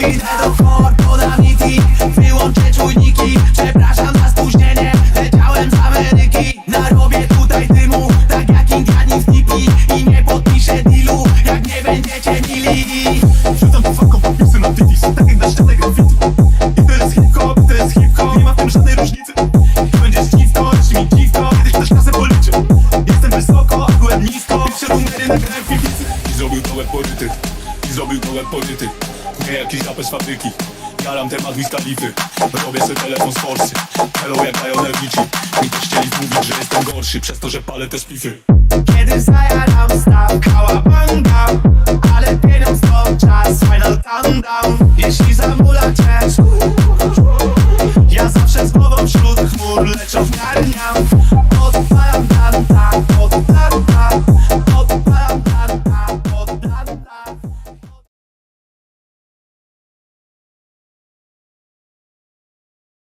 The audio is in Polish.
Idę do for, podam niki Wyłączę czujniki Przepraszam za spóźnienie Leciałem z Ameryki Narobię tutaj dymu Tak jak Indianin I nie podpiszę dealu Jak nie będziecie mili Wrzucam tu nagrałem I zrobił to poryty I zrobił to łeb poryty Nie jakiś rapę z fabryki. Jaram temat Wiz Khalify Robię sobie telefon z forsy. Hello jak Lionel Richie Mi też chcieli mówić, że jestem gorszy Przez to, że palę te splify Kiedy zajaram staw, kałabanga Ale pieniądz to czas, final countdown. Jeśli zamula cię